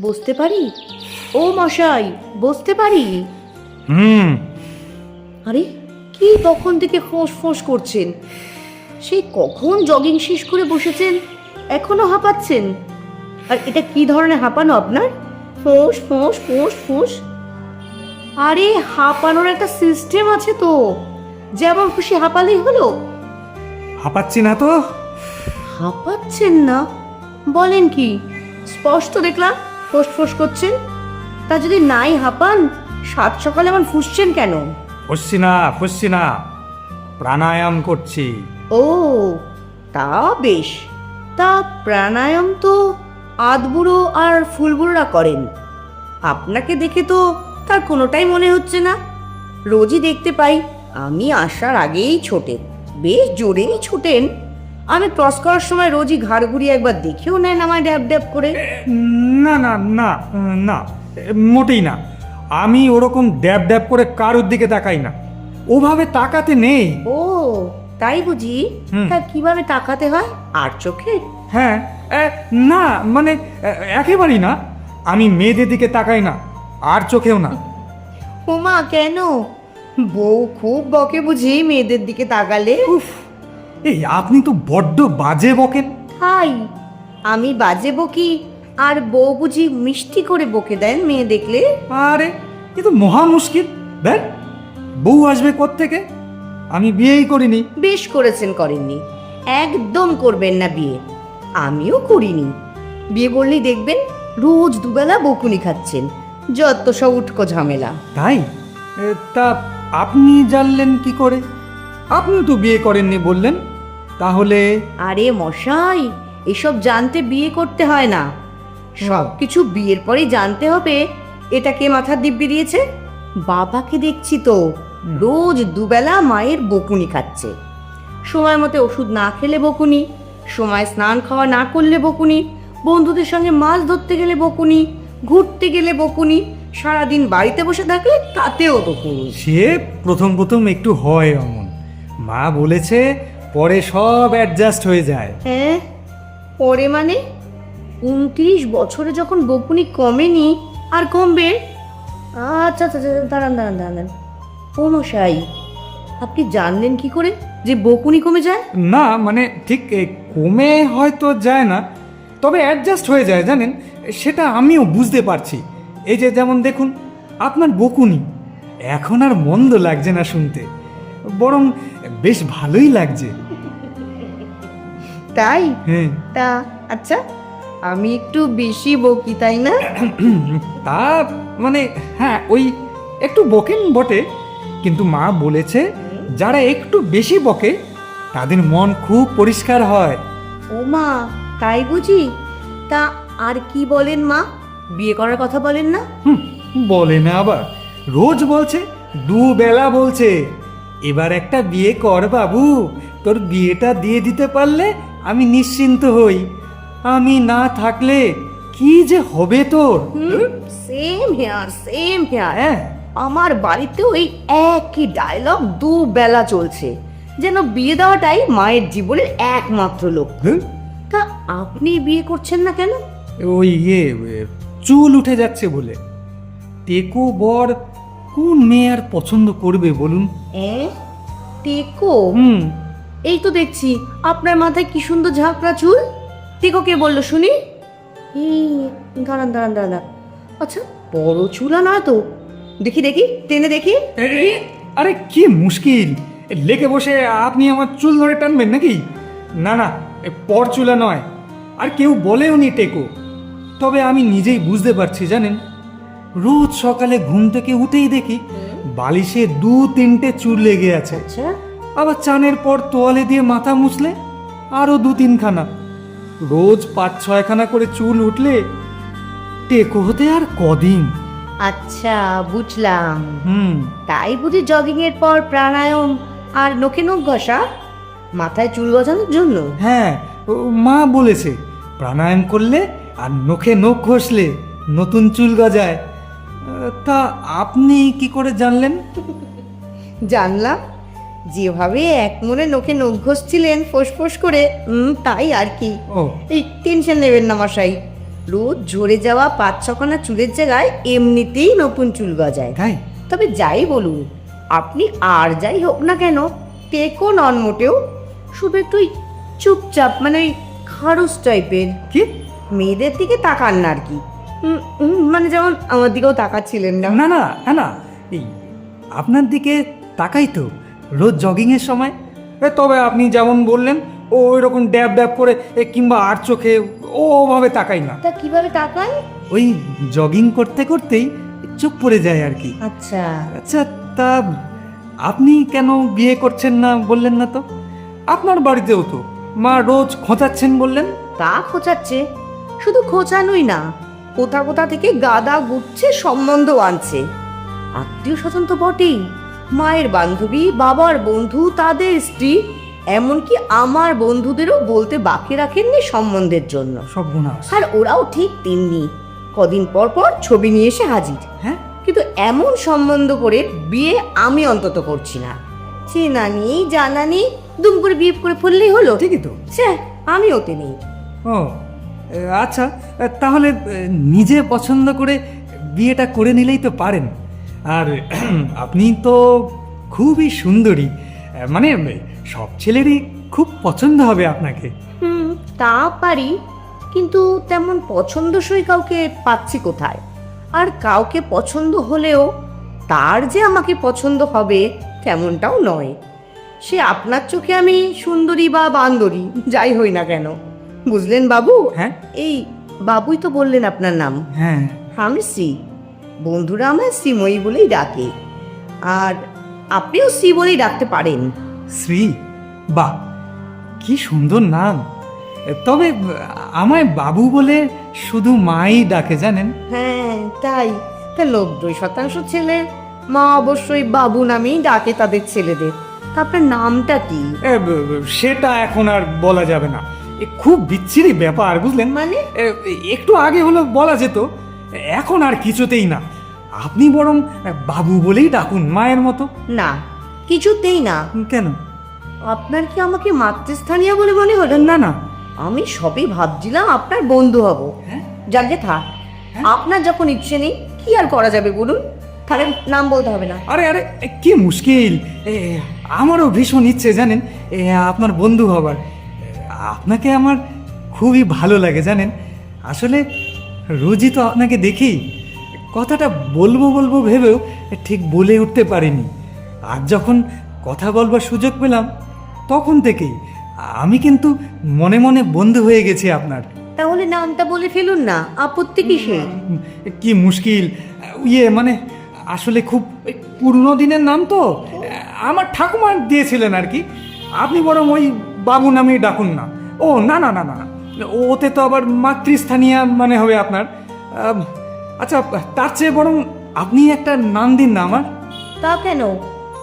বসতে পারি? ও মশাই বসতে পারি? হুম। আরে কি তখন থেকে ফোঁস ফোঁস করছেন? সেই কখন জগিং শেষ করে বসেছেন? এখনও হাঁপাচ্ছেন? আর এটা কি ধরনের হাঁপানো আপনার? ফোঁস ফোঁস ফোঁস ফোঁস। আরে হাঁপানোর একটা সিস্টেম আছে তো। যেমন খুশি হাঁপালেই হলো। হাঁপাচ্ছি না তো। হাঁপাচ্ছেন না? বলেন কি? স্পষ্ট দেখলাম। ফোঁস ফোঁস করছেন? তা যদি নাই হাঁপান সাত সকালে এমন ফুসছেন কেন? ফুসছি না ফুসছি না। প্রাণায়াম করছি। ও তা বেশ। তা প্রাণায়াম তো আধবুড়ো আর ফুলবুড়োরা করেন। আপনাকে দেখে তো তার কোনোটাই মনে হচ্ছে না। রোজই দেখতে পাই আমি আসার আগেই ছোটেন বেশ জোরেই ছোটেন। আমি ক্রস করার সময় রোজই ঘাড় ঘুরিয়ে একবার দেখেও নেন আমায় ড্যাব ড্যাব করে। না না না না মোটেই না। আমি ওরকম ড্যাব ড্যাব করে কারোর দিকে তাকাই না। ওভাবে তাকাতে নেই। ও তাই বুঝি। তা কীভাবে তাকাতে হয়? আর চোখে? হ্যাঁ না মানে একেবারেই না। আমি মেয়েদের দিকে তাকাই না আর চোখেও না। ওমা কেন? বউ খুব বকে বুঝি মেয়েদের দিকে তাকালে। উফ এই আপনি তো বড্ড বাজে বকেন। হাই আমি বাজে বকি আর বউ বুঝি মিষ্টি করে বকে দেন মেয়ে দেখলে? আরে এ তো মহা মুশকিল। দেখ বউ আসবে থেকে আমি বিয়েই করিনি। বেশ করেছেন করেননি। একদম করবেন না বিয়ে। আমিও করিনি। বিয়ে করলেই দেখবেন রোজ দুবেলা বকুনি খাচ্ছেন। যত সব উটকো ঝামেলা। তাই? এ, তা আপনি জানলেন কি করে? আপনিও তো বিয়ে করেননি বললেন। তাহলে? আরে মশাই এসব জানতে বিয়ে করতে হয় না। সব। কিছু বিয়ের পরেই জানতে হবে এটা কে মাথার দিব্যি দিয়েছে? বাবাকে দেখছি তো রোজ দুবেলা মায়ের বকুনি খাচ্ছে। সময় মতো ওষুধ না খেলে বকুনি সময় স্নান খাওয়া না করলে বকুনি বন্ধুদের সঙ্গে মাছ ধরতে গেলে বকুনি ঘুরতে গেলে বকুনি সারাদিন বাড়িতে বসে থাকলে তাতেও বকুনি। সে প্রথম প্রথম একটু হয় অমন। মা বলেছে পরে সব অ্যাডজাস্ট হয়ে যায়। হ্যাঁ? পরে মানে? উনত্রিশ বছরে যখন বকুনি কমেনি আর কমবে? আচ্ছা আচ্ছা আচ্ছা, দাঁড়ান দাঁড়ান দাঁড়ান ও মশাই আপনি জানলেন কি করে যে বকুনি কমে যায়? না মানে ঠিক এ, কমে হয়তো যায় না তবে অ্যাডজাস্ট হয়ে যায় জানেন? সেটা আমিও বুঝতে পারছি। এই যে যেমন দেখুন আপনার বকুনি এখন আর মন্দ লাগছে না শুনতে বরং বেশ ভালোই লাগছে। তাই? হ্যাঁ। তা আচ্ছা আমি একটু বেশি বকি তাই না? তা মানে হ্যাঁ ওই একটু বকেন বটে কিন্তু মা বলেছে যারা একটু বেশি বকে তাদের মন খুব পরিষ্কার হয়। ও মা তাই বুঝি? তা আর কি বলেন মা? বিয়ে করার কথা বলেন না? বলে না আবার। রোজ বলছে দুবেলা বলছে এবার একটা বিয়ে কর বাবু তোর বিয়েটা দিয়ে দিতে পারলে আমি নিশ্চিন্ত হই। আমি না থাকলে কি যে হবে তোর? সেম হেয়ার সেম হেয়ার হ্যাঁ। আমার বাড়িতেও এই একই ডায়লগ দু বেলা চলছে। যেন বিয়ে দেওয়াটাই মায়ের জীবনের একমাত্র লক্ষ্য? তা আপনি বিয়ে করছেন না কেন? ওই ইয়ে চুল উঠে যাচ্ছে বলে। টেকো বর কোন মেয়ে আর পছন্দ করবে বলুন? টেকো? হুম। এই তো দেখছি আপনার মাথায় কি সুন্দর ঝাঁকড়া চুল? টেকো কে বলল শুনি। এই দাঁড়ান দাঁড়ান দাঁড়ান আচ্ছা বড় চুলা নয় তো? দেখি দেখি টেনে দেখি। আরে কি মুশকিল? লেকে বসে আপনি আমার চুল ধরে টানবেন নাকি? না না এ পর চুলা নয়। আর কেউ বলেও নি টেকো। তবে আমি নিজেই বুঝতে পারছি জানেন? রোজ সকালে ঘুম থেকে উঠেই দেখি বালিশে দু তিনটে চুল লেগে আছে। আচ্ছা। আবার চানের পর তোয়ালে দিয়ে মাথা মুছলে আরও দু তিনখানা। রোজ পাঁচ ছয়খানা করে চুল উঠলে টেকো হতে আর কদিন। আচ্ছা বুঝলাম। হুম। তাই বুঝি জগিং এর পর প্রাণায়াম আর নখে নখ ঘষা মাথায় চুল গজানোর জন্য? হ্যাঁ ও মা বলেছে প্রাণায়াম করলে আর নখে নখ ঘষলে নতুন চুল গজায়। তা আপনি কি করে জানলেন? জানলাম। যেভাবে এক মনে নখে নখ ঘষছিলেন ফোঁস করে তাই আর কি। এই টেনশন নেবেন না মশাই। রোদ ঝরে যাওয়া পাঁচ ছখানা চুলের জায়গায় এমনিতেই নতুন চুল গজায়। তাই? তবে যাই বলুন আপনি আর যাই হোক না কেন টেকো নন মোটেও শুধু একটু চুপচাপ মানে ওই খারুস টাইপের কি? মেয়েদের দিকে তাকান না আর কি। মানে যেমন আমার দিকেও তাকাচ্ছিলেন না। না না না না। এই আপনার দিকে তাকাই তো। রোজ জগিংয়ের সময়? এ, তবে আপনি যেমন বললেন ও ওই রকম ড্যাব ড্যাব করে কিংবা আর চোখে ও ওভাবে তাকাই না। তা কীভাবে তাকান ওই জগিং করতে করতেই চুপ পড়ে যায় আর কি। আচ্ছা। আচ্ছা তা আপনি কেন বিয়ে করছেন না বললেন না তো? আপনার বাড়িতেও তো। মা রোজ খোঁচাচ্ছেন বললেন। তা খোঁচাচ্ছে। শুধু খোঁচানোই না কোথা কোথা থেকে গাদা গুচ্ছে সম্বন্ধ আনছে। আত্মীয় স্বজন তো বটেই। মায়ের বান্ধবী বাবার বন্ধু তাদের স্ত্রী এমনকি আমার বন্ধুদেরও বলতে বাকি রাখেননি সম্বন্ধের জন্য। সব গুণা আর ওরাও ঠিক তেমনি। কদিন পর পর ছবি নিয়ে এসে হাজির। হ্যাঁ? কিন্তু এমন সম্বন্ধ করে বিয়ে আমি অন্তত করছি না। চেনা নেই জানা নেই দুম করে বিয়ে করে ফেললেই হলো। ঠিকই তো। সে আমি ওতে নেই। ও আচ্ছা তাহলে নিজে পছন্দ করে বিয়েটা করে নিলেই তো পারেন। আর আপনি তো খুবই সুন্দরী। মানে সব ছেলেরই খুব পছন্দ হবে আপনাকে। হুম তা পারি কিন্তু তেমন পছন্দসই কাউকে পাচ্ছি কোথায়? আর কাউকে পছন্দ হলেও তার যে আমাকে পছন্দ হবে তেমনটাও নয়। সে আপনার চোখে আমি সুন্দরী বা বান্দরী যাই হই না কেন। বুঝলেন বাবু? হ্যাঁ। এই বাবুই তো বললেন আপনার নাম। হ্যাঁ। আমি শ্রী বন্ধুরা আমায় শ্রীময়ী বলেই ডাকে। আর আপনিও শ্রী বলেই ডাকতে পারেন। শ্রী? বাহ কি সুন্দর নাম। তবে আমায় বাবু বলে শুধু মাই ডাকে জানেন? হ্যাঁ তাই। তা নব্বই শতাংশ ছেলে মা অবশ্যই বাবু নামেই ডাকে তাদের ছেলেদের। আপনার নামটা কি? ব- ব- সেটা এখন আর বলা যাবে না। এ খুব বিচ্ছিরি ব্যাপার বুঝলেন? মানে? একটু আগে হলো বলা যেত এখন আর কিছুতেই না। আপনি বরং বাবু বলেই ডাকুন মায়ের মতো। না কিছুতেই না। কেন? আপনার কি আমাকে মাতৃস্থানীয় বলে মনে হলো? না না। আমি সবই ভাবছিলাম আপনার বন্ধু হব। হ্যাঁ? যাকে থাক। আপনার যখন ইচ্ছে নেই কি আর করা যাবে বলুন? তাহলে নাম বলতে হবে না। আরে আরে কি মুশকিল। এ, আমারও ভীষণ ইচ্ছে জানেন? এ, আপনার বন্ধু হবার। আপনাকে আমার খুবই ভালো লাগে জানেন? আসলে রোজই তো আপনাকে দেখি। কথাটা বলব বলব ভেবেও ঠিক বলে উঠতে পারিনি। আর যখন কথা বলবার সুযোগ পেলাম তখন থেকেই আমি কিন্তু মনে মনে বন্ধু হয়ে গেছি আপনার। তাহলে নামটা বলে ফেলুন না আপত্তি কিসে কি মুশকিল ইয়ে মানে আসলে খুব পুরনো দিনের নাম তো আমার ঠাকুমা দিয়েছিলেন আর কি। আপনি বরং ওই বাবু নামেই ডাকুন না। ও না না না না। ওতে তো আবার মাতৃস্থানীয় মানে হবে আপনার। আচ্ছা তার চেয়ে বরং আপনি একটা নাম দিন না আমার। তা কেন?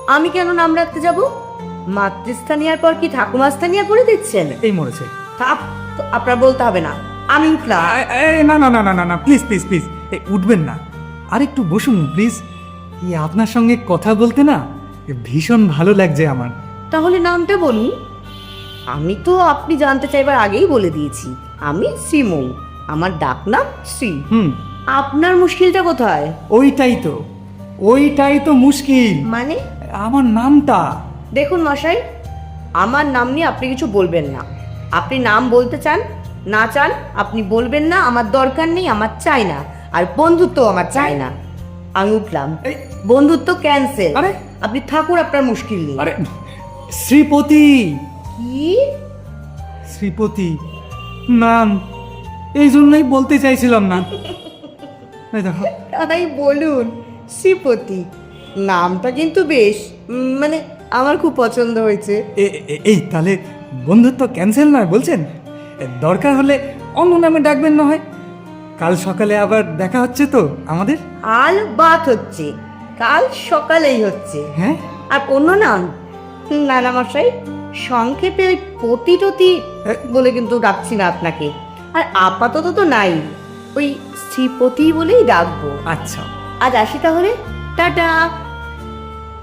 আমি কেন নাম রাখতে যাব? মাতৃস্থানীয়ার পর কি ঠাকুমা স্থানীয় করে দিচ্ছেন? এই মরেছে। আপনার বলতে হবে না। আমি উঠলাম। না না না না না না প্লিজ প্লিজ প্লিজ এই উঠবেন না। আর একটু বসুন প্লিজ আপনার সঙ্গে কথা বলতে না ভীষণ ভালো লাগছে আমার। তাহলে নামটা বলুন। আমি তো আপনি জানতে চাইবার আগেই বলে দিয়েছি। আমি শ্রীমৌ। আমার ডাক নাম শ্রী। হুম। আপনার মুশকিলটা কোথায়? ওইটাই তো। ওইটাই তো মুশকিল। মানে? আমার নামটা। দেখুন মশাই আমার নাম নিয়ে আপনি কিছু বলবেন না। আপনি নাম বলতে চান না চান আপনি বলবেন না আমার দরকার নেই আমার চাই না। আর বন্ধুত্ব আমার চাই না। আমি উঠলাম। বন্ধুত্ব ক্যান্সেল। আরে আপনি ঠাকুর আপনার মুশকিল নেই আরে শ্রীপতি! কি? শ্রীপতি নাম এই জন্যই বলতে চাইছিলাম না। এই দেখো। তাই বলুন শ্রীপতি নামটা কিন্তু বেশ উম, মানে আমার খুব পছন্দ হয়েছে। এ- এ- এই তাহলে বন্ধুত্ব ক্যান্সেল নয় বলছেন? এ, দরকার হলে অন্য নামে ডাকবেন না হয়। কাল সকালে আবার দেখা হচ্ছে তো আমাদের? আল বাত হচ্ছে কাল সকালেই হচ্ছে। হ্যাঁ? আর অন্য নাম? না না মশাই সংক্ষেপে ওই পতিটতি বলে কিন্তু ডাকছি না আপনাকে। আর আপাতত তো নাই ওই শ্রীপতি বলেই ডাকবো। আচ্ছা। আজ আসি তাহলে? টাটা।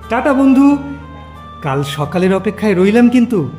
টাটা বন্ধু। কাল সকালের অপেক্ষায় রইলাম কিন্তু।